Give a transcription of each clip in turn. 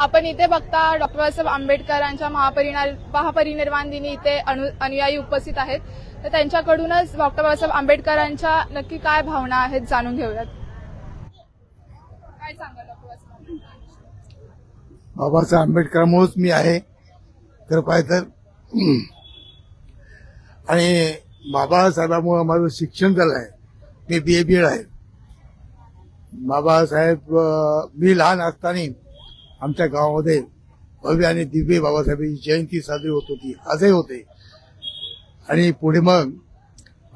आपण इथे बघता डॉक्टर बाबासाहेब आंबेडकरांच्या महापरिणार महापरिनिर्वाण दिनी इथे अनु- अनुयायी उपस्थित आहेत. तर त्यांच्याकडूनच डॉक्टर बाबासाहेब आंबेडकरांच्या नक्की काय भावना आहेत जाणून घेऊयात. काय सांगा डॉक्टर बाबासाहेब? बाबासाहेब आंबेडकरांमुळेच मी आहे. तर पाहिजे तर आणि बाबासाहेबांमुळे माझं शिक्षण झालं आहे. मी बी ए बी एड आहे. बाबासाहेब मी लहान असताना आमच्या गावामध्ये भव्य आणि दिव्य बाबासाहेबांची जयंती साजरी होत होती आजही होते. आणि पुढे मग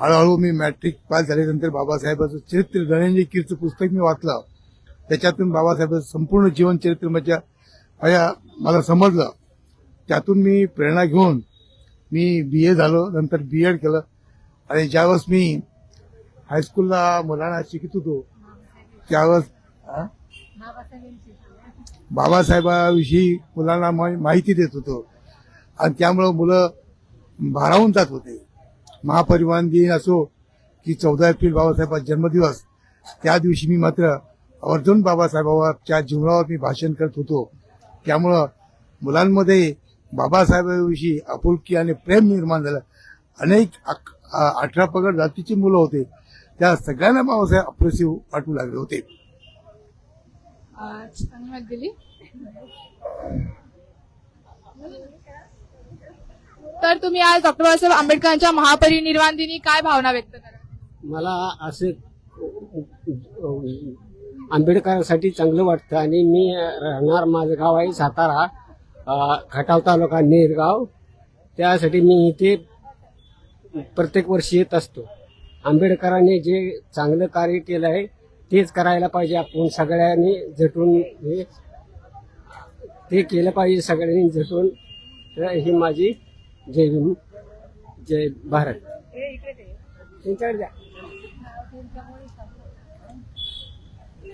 हळूहळू मी मॅट्रिक पास झाल्यानंतर बाबासाहेबांचं चरित्र धनंजय कीरचं पुस्तक मी वाचलं. त्याच्यातून बाबासाहेबांचं संपूर्ण जीवन चरित्र माझ्या माझ्या मला समजलं. त्यातून मी प्रेरणा घेऊन मी बी ए झालो नंतर बी एड केलं. आणि ज्यावेळेस मी हायस्कूलला मुलांना शिकत होतो त्यावेळेस बाबासाहेबाविषयी मुलांना माहिती देत होतो. आणि त्यामुळं मुलं भारावून जात होते. महापरिवहन दिन असो की चौदा एप्रिल बाबासाहेबांचा जन्मदिवस त्या दिवशी मी मात्र अर्जुन बाबासाहेबांच्या जीवनावर मी भाषण करत होतो. त्यामुळं मुलांमध्ये बाबासाहेबांविषयी आपुलकी आणि प्रेम निर्माण झालं. अनेक अठरा पगड जातीची मुलं होते. त्या सगळ्यांना बाबासाहेब अप्रेसिव्ह वाटू लागले होते. अं, चांगली दिली तर तुम्ही आज डॉक्टर बाबासाहेब आंबेडकरांच्या महापरिनिर्वाण दिनी काय भावना व्यक्त करा? मला असे आंबेडकरांसाठी चांगलं वाटतं आणि मी राहणार माझं गाव आहे सातारा खटाव तालुका नेरगाव. त्यासाठी मी इथे प्रत्येक वर्षी येत असतो. आंबेडकरांनी जे चांगलं कार्य केलं आहे तेच करायला पाहिजे आपण सगळ्यांनी झटून हे. ते केलं पाहिजे सगळ्यांनी झटून. तर ही माझी जय भीम जय भारत.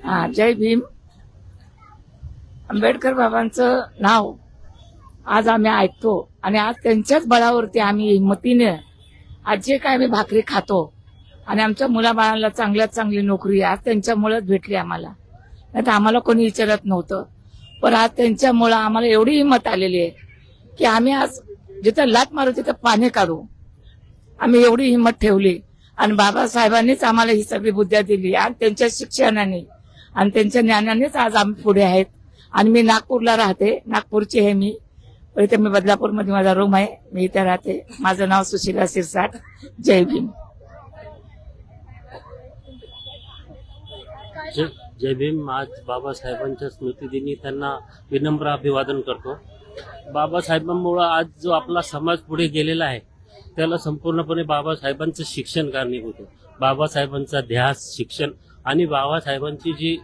हा जय भीम. आंबेडकर बाबांचं नाव आज आम्ही ऐकतो आणि आज त्यांच्याच बळावरती आम्ही हिंमतीने आज जे काय आम्ही भाकरी खातो आणि आमच्या मुलाबाळांना चांगल्यात चांगली नोकरी आज त्यांच्यामुळेच भेटली आम्हाला. नाही तर आम्हाला कोणी विचारत नव्हतं. पण आज त्यांच्यामुळं आम्हाला एवढी हिंमत आलेली आहे की आम्ही आज जिथं लात मारू तिथं पाणी काढू. आम्ही एवढी हिंमत ठेवली. आणि बाबासाहेबांनीच आम्हाला ही सगळी बुद्ध्या दिली. आणि त्यांच्या शिक्षणाने आणि त्यांच्या ज्ञानानेच आज आम्ही पुढे आहेत. आणि मी नागपूरला राहते. नागपूरची आहे मी. पण इथे मी बदलापूरमध्ये माझा रूम आहे. मी इथे राहते. माझं नाव सुशिला सिरसाट. जय भीम. जय जय भीम. आज बाबासाहेबांच्या स्मृतिदिनी त्यांना विनम्र अभिवादन करतो. बाबासाहेबांमुळं आज जो आपला समाज पुढे गेलेला आहे त्याला संपूर्णपणे बाबासाहेबांचं शिक्षण कारणीभूत आहे. बाबासाहेबांचा ध्यास शिक्षण आणि बाबासाहेबांची जी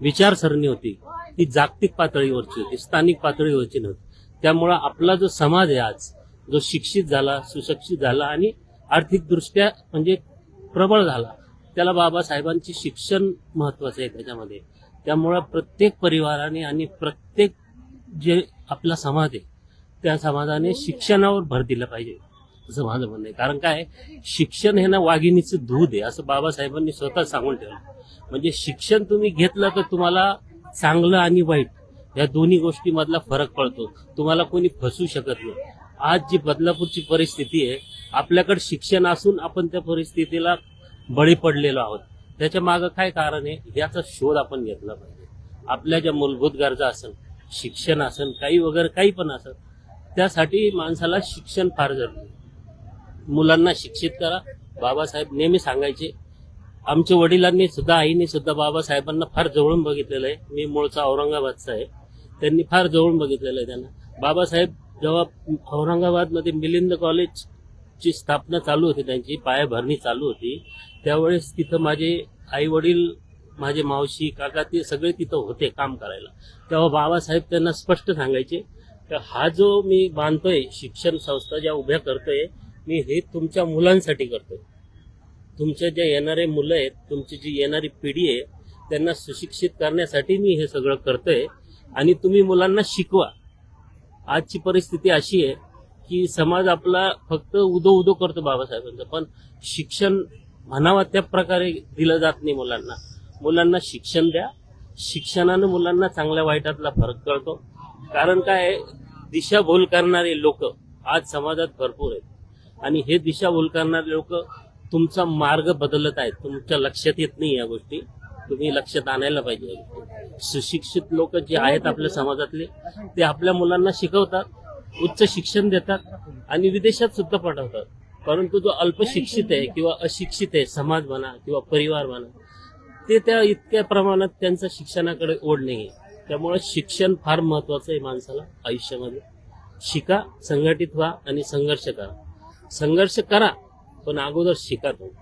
विचारसरणी होती ती जागतिक पातळीवरची होती स्थानिक पातळीवरची नव्हती. त्यामुळं आपला जो समाज आहे आज जो शिक्षित झाला सुशिक्षित झाला आणि आर्थिकदृष्ट्या म्हणजे प्रबळ झाला त्याला बाबासाहेबांची शिक्षण महत्वाचं आहे त्याच्यामध्ये. त्यामुळं प्रत्येक परिवाराने आणि प्रत्येक जे आपला समाज आहे त्या समाजाने शिक्षणावर भर दिला पाहिजे. असं माझं म्हणणं आहे. कारण काय? शिक्षण हे ना वाघिणीचं दूध आहे असं बाबासाहेबांनी स्वतः सांगून ठेवलं. म्हणजे शिक्षण तुम्ही घेतलं तर तुम्हाला चांगलं आणि वाईट या दोन्ही गोष्टीमधला फरक पडतो. तुम्हाला कोणी फसू शकत नाही. आज जी बदलापूरची परिस्थिती आहे आपल्याकडे शिक्षण असून आपण त्या परिस्थितीला बळी पडलेलो आहोत. त्याच्या मागं काय कारण आहे? याचा शोध आपण घेतला पाहिजे. आपल्या ज्या मूलभूत गरजा असेल शिक्षण असेल काही वगैरे काही पण असेल त्यासाठी माणसाला शिक्षण फार जरुरी मुलांना शिक्षित करा. बाबासाहेब नेहमी सांगायचे आमच्या वडिलांनी सुद्धा आईने सुद्धा बाबासाहेबांना फार जवळून बघितलेलं आहे. मी मूळचा औरंगाबादचा आहे. त्यांनी फार जवळून बघितलेलं आहे त्यांना. बाबासाहेब जेव्हा औरंगाबादमध्ये मिलिंद कॉलेज ची स्थापना चालू होती त्यांची पायाभरणी चालू होती. त्यावेळेस तिथं माझे आई वडील माझे मावशी काका ते सगळे तिथं होते काम करायला. तेव्हा बाबासाहेब त्यांना स्पष्ट सांगायचे तर हा जो मी बांधतोय शिक्षण संस्था ज्या उभ्या करतोय मी हे तुमच्या मुलांसाठी करतोय. तुमच्या ज्या येणारे मुलं आहेत तुमची जी येणारी पिढी आहे त्यांना सुशिक्षित करण्यासाठी मी हे सगळं करतोय आणि तुम्ही मुलांना शिकवा. आजची परिस्थिती अशी आहे की समाज आपला फक्त उदो उदो करतो बाबासाहेबांचं. पण शिक्षण म्हणावा त्या प्रकारे दिलं जात नाही मुलांना. मुलांना शिक्षण द्या. शिक्षणानं मुलांना चांगल्या वाईटातला फरक कळतो. कारण काय दिशाभूल करणारे लोक आज समाजात भरपूर आहेत. आणि हे दिशाभूल करणारे लोक तुमचा मार्ग बदलत आहेत. तुमच्या लक्षात येत नाही या गोष्टी. तुम्ही लक्षात आणायला पाहिजे सुशिक्षित लोक जे आहेत आपल्या समाजातले ते आपल्या मुलांना शिकवतात. उच्च शिक्षण देतात आणि विदेशात सुद्धा पाठवतात. परंतु जो अल्पशिक्षित आहे किंवा अशिक्षित आहे समाज म्हणा किंवा परिवार म्हणा ते त्या इतक्या प्रमाणात त्यांचं शिक्षणाकडे ओढ नाही आहे त्यामुळे शिक्षण फार महत्वाचं आहे माणसाला आयुष्यामध्ये. शिका संघटित व्हा आणि संघर्ष करा. संघर्ष करा पण अगोदर शिका तो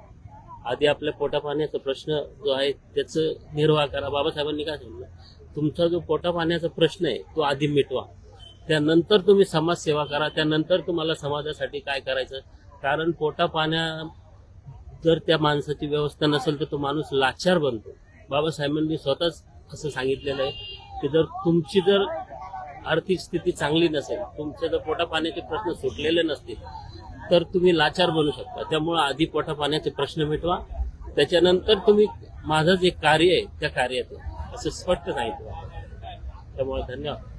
आधी आपल्या पोटापाण्याचा प्रश्न जो आहे त्याचं निर्वाह करा. बाबासाहेबांनी काय सांगितलं? तुमचा जो पोटापाण्याचा प्रश्न आहे तो आधी मिटवा. त्यानंतर तुम्ही समाजसेवा करा त्यानंतर तुम्हाला समाजासाठी काय करायचं? कारण पोटा पाण्या जर त्या माणसाची व्यवस्था नसेल तर तो माणूस लाचार बनतो. बाबासाहेबांनी स्वतःच असं सांगितलेलं आहे की जर तुमची जर आर्थिक स्थिती चांगली नसेल तुमचे जर पोटा पाण्याचे प्रश्न सुटलेले नसतील तर तुम्ही लाचार बनू शकता. त्यामुळे आधी पोटा पाण्याचे प्रश्न मिटवा. त्याच्यानंतर तुम्ही माझं जे कार्य आहे त्या कार्यात असं स्पष्ट सांगितलं. त्यामुळे धन्यवाद.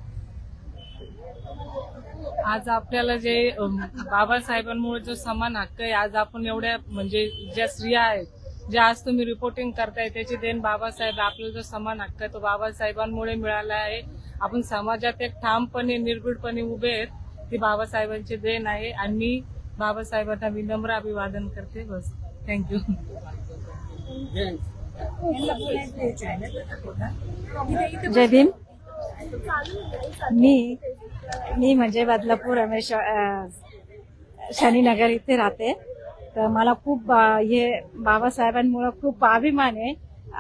आज आपल्याला जे बाबासाहेबांमुळे जो समान हक्क आहे आज आपण एवढ्या म्हणजे ज्या स्त्रिया आहेत ज्या आज तुम्ही रिपोर्टिंग करताय त्याची देण बाबासाहेब आपला जो समान हक्क आहे तो बाबासाहेबांमुळे मिळाला आहे. आपण समाजात एक ठामपणे निर्भीडपणे उभे आहेत ती बाबासाहेबांची देण आहे. आणि मी बाबासाहेबांना विनम्र अभिवादन करते. बस. थँक्यू जय भीम. मी मी म्हणजे बदलापूर रमेश म्हणजे शनीनगर इथे राहते. तर मला खूप हे बाबासाहेबांमुळे खूप अभिमान आहे.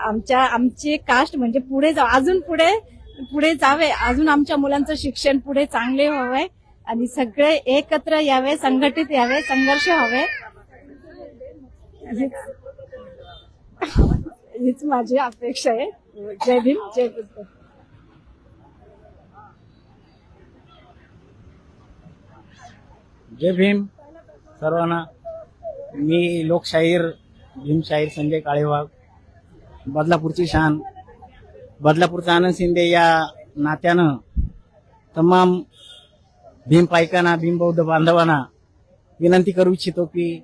आमच्या आमची कास्ट म्हणजे पुढे जा अजून पुढे पुढे जावे. अजून आमच्या मुलांचं शिक्षण पुढे चांगले व्हावे. आणि सगळे एकत्र यावे संघटित यावे संघर्ष हवे हीच हीच माझी अपेक्षा आहे. जय भीम जय बुद्ध. जय भीम. सर्वांना. मी लोकशाहीर भीमशाहीर संजय काळेवाग बदलापूरची शान. बदलापूरचा आनंद शिंदे या नात्यानं तमाम भीम पायकांना भीम बौद्ध बांधवांना विनंती करू इच्छितो की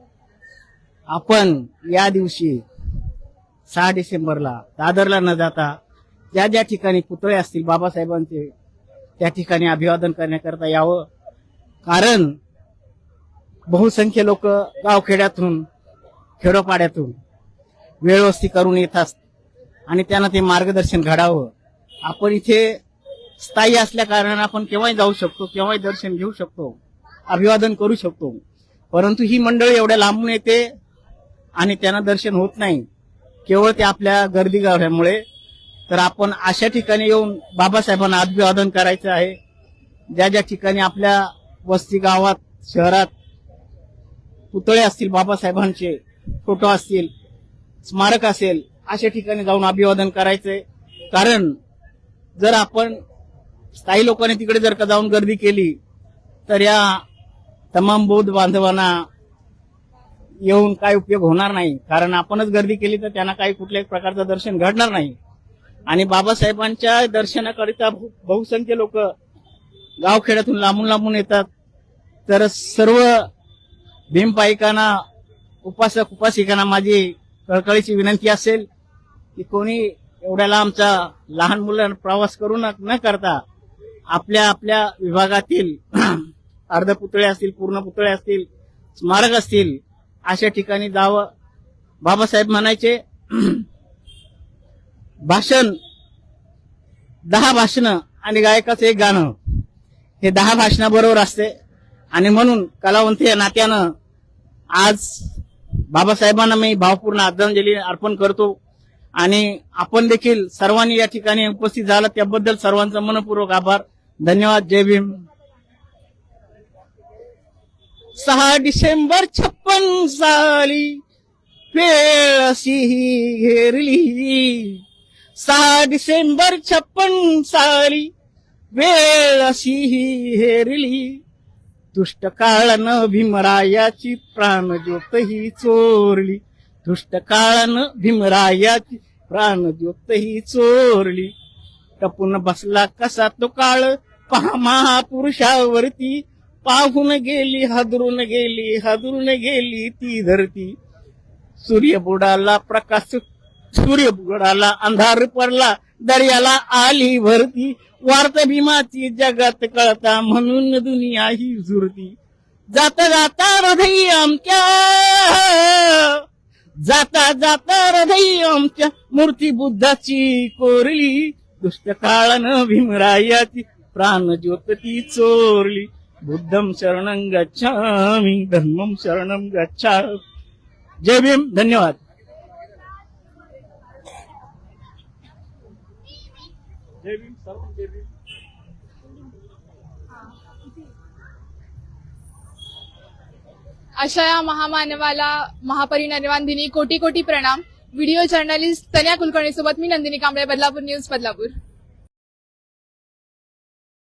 आपण या दिवशी सहा डिसेंबरला दादरला न जाता ज्या ज्या ठिकाणी पुतळे असतील बाबासाहेबांचे त्या ठिकाणी अभिवादन करण्याकरता यावं. कारण बहुसंख्य लोक गावखेड्यातून खेडोपाड्यातून वेळवस्ती करून येत असत. आणि त्यांना ते मार्गदर्शन घडावं. आपण इथे स्थायी असल्या कारणाने आपण केव्हाही जाऊ शकतो केव्हाही दर्शन घेऊ शकतो अभिवादन करू शकतो. परंतु ही मंडळी एवढ्या लांबून येते आणि त्यांना दर्शन होत नाही. केवळ ते आपल्या गर्दी गावल्यामुळे. तर आपण अशा ठिकाणी येऊन बाबासाहेबांना अभिवादन करायचं आहे. ज्या ज्या ठिकाणी आपल्या वस्ती गावात शहरात पुतळे असतील बाबासाहेबांचे फोटो असतील स्मारक असेल अशा ठिकाणी जाऊन अभिवादन करायचंय. कारण जर आपण स्थायी लोकांनी तिकडे जर का जाऊन गर्दी केली तर या तमाम बौद्ध बांधवांना येऊन काय उपयोग होणार नाही. कारण आपणच गर्दी केली तर त्यांना काही कुठल्याही प्रकारचं दर्शन घडणार नाही. आणि बाबासाहेबांच्या दर्शनाकरिता बहु- बहुसंख्य लोक गावखेड्यातून लांबून लांबून येतात. तर सर्व भीमपाईकांना उपासक उपासिकांना माझी कळकळीची विनंती असेल की कोणी एवढ्याला आमचा लहान मुलं प्रवास करू न न करता आपल्या आपल्या विभागातील अर्ध पुतळे असतील पूर्ण पुतळे असतील स्मारक असतील अशा ठिकाणी जावं. बाबासाहेब म्हणायचे भाषण दहा भाषणं आणि गायकाचं एक गाणं. हे दहा भाषणाबरोबर असते. आणि म्हणून कलावंत या नात्यानं आज बाबासाहेबांना मी भावपूर्ण आदरांजली अर्पण करतो. आणि आपण देखील सर्वांनी या ठिकाणी उपस्थित झाला त्याबद्दल सर्वांचा मनपूर्वक आभार. धन्यवाद. जय भीम. सहा डिसेंबर छप्पन साली वेळ अशी ही घेरली. सहा डिसेंबर छप्पन साली वेळ अशी ही हेरली दुष्ट काळानं भीमरायाची प्राणज्योत ही चोरली. दुष्ट काळानं भीमरायाची प्राणज्योत ही चोरली. टपून बसला कसा तो काळ? पहा महापुरुषावरती. पाहून गेली हादरून गेली हादरून गेली ती धरती. सूर्य बुडाला प्रकाश सूर्य बुडाला अंधार पडला. दर्याला आली भरती वार्त. भीमाची जगात कळता म्हणून दुनिया ही झुरती. जाता जाता हृदय आमच्या. जाता जाता हृदय आमच्या. मूर्ती बुद्धाची कोरली. दुष्ट काळानं भीमरायाची प्राणज्योत ती चोरली. बुद्धम शरणं गच्छामी धर्मम शरणं गच्छामि. जय भीम. धन्यवाद. जय भीम सर्व जय भीम अशा या महामानवाला महापरिनिर्वाण दिनी कोटी कोटी प्रणाम. व्हिडिओ जर्नलिस्ट तन्या कुलकर्णी सोबत मी नंदिनी कांबळे बदलापूर न्यूज बदलापूर.